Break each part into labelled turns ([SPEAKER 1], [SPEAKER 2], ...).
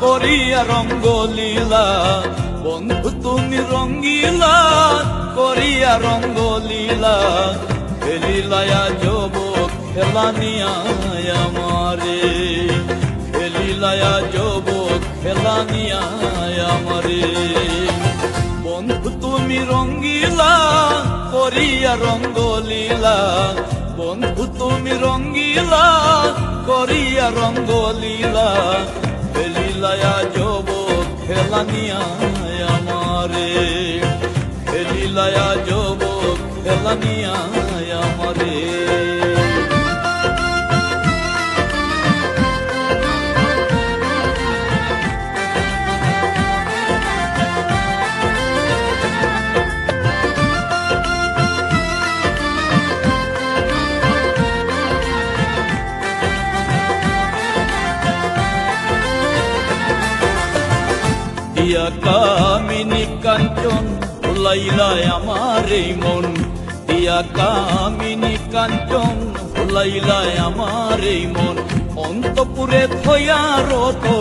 [SPEAKER 1] করিয়া রঙ্গলীলা। বন্ধু তুমি রঙ্গিলা, করিয়া রঙ্গলীলা। খেলিলায়া যুবক খেলানিয়া আমারে। খেলিলায়া যুবক খেলানিয়া আমারে। বন্ধু তুমি রঙ্গিলা, করিয়া রঙ্গলীলা। বন্ধু তুমি রঙ্গিলা, করিয়া রঙ্গলীলা। খেলিলায়া যব খেলানিয়া আমারে ফেলিলায়া যব খেলানিয়া আমারে দিয়া কামিনী কাঞ্চন ভুলাইলাই আমার এই মন। দিয়া কামিনী কাঞ্চন ভুলাইলাই আমার এই মন। অন্তপুরে থয়ার তো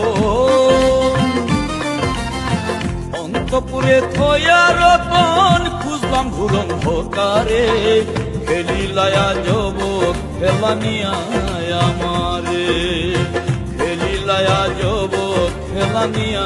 [SPEAKER 1] অন্তপুরে থয়ার রতন, খুঁজলাম ঘুরন হোকারে খেলিলায়া যুবক খেলানিয়া আমারে। খেলিলায়া যুবক খেলানিয়া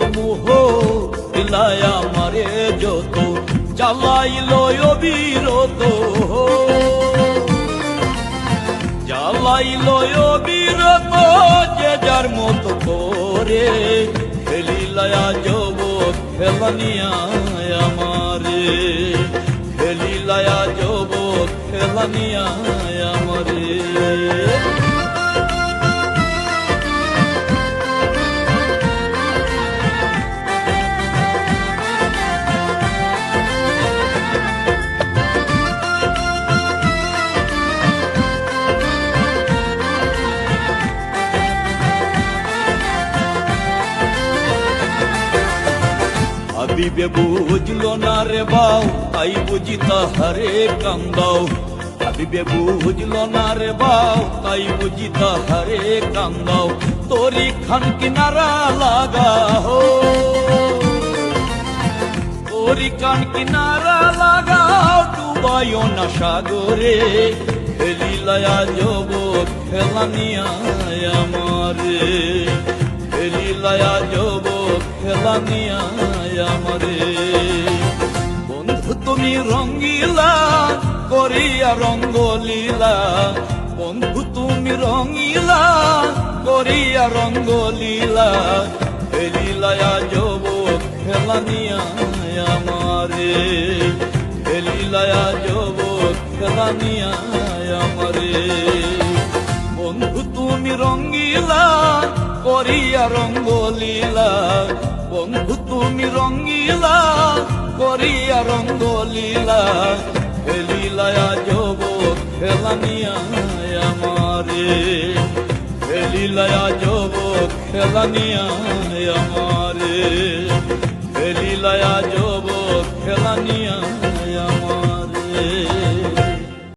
[SPEAKER 1] মোহ দিলায়া মারে যত জ্বালাইল অবিরত জ্বালাইল অবিরত যে যার মত করে খেলিলায়া যুবক খেলানিয়া আমারে খেলিলায়া যুবক খেলানিয়া আমারে হাবিবে বুঝলো না রে বাউ, তাই বুঝি তাহারে কান্দাও। হাবিবে বুঝলো না রে বাউ, তাই বুঝি তাহারে কান্দাও। তোরি খান কিনারা লাগাও। তোরি কান কিনারা লাগাও, ডুবাইও না সাগরে। খেলিলায়া যুবক খেলানিয়া আমারে। খেলিলায়া যুবক খেলানিয়া আমারে। বন্ধু, তুমি রঙ্গিলা করিয়া রঙ্গলীলা। বন্ধু, তুমি রঙ্গিলা করিয়া রঙ্গলীলা। খেলিলায়া যুবক খেলানিয়া আমারে। খেলিলায়া যুবক খেলানিয়া আমারে। বন্ধু, তুমি রঙ্গিলা করিয়া রঙ্গলীলা। বন্ধু, তুমি রঙ্গিলা, করিয়া রঙ্গলীলা। খেলিলায়া যুবক খেলানিয়া আমারে। খেলিলায়া যুবক খেলানিয়া আমারে। খেলিলায়া যুবক খেলানিয়া আমার।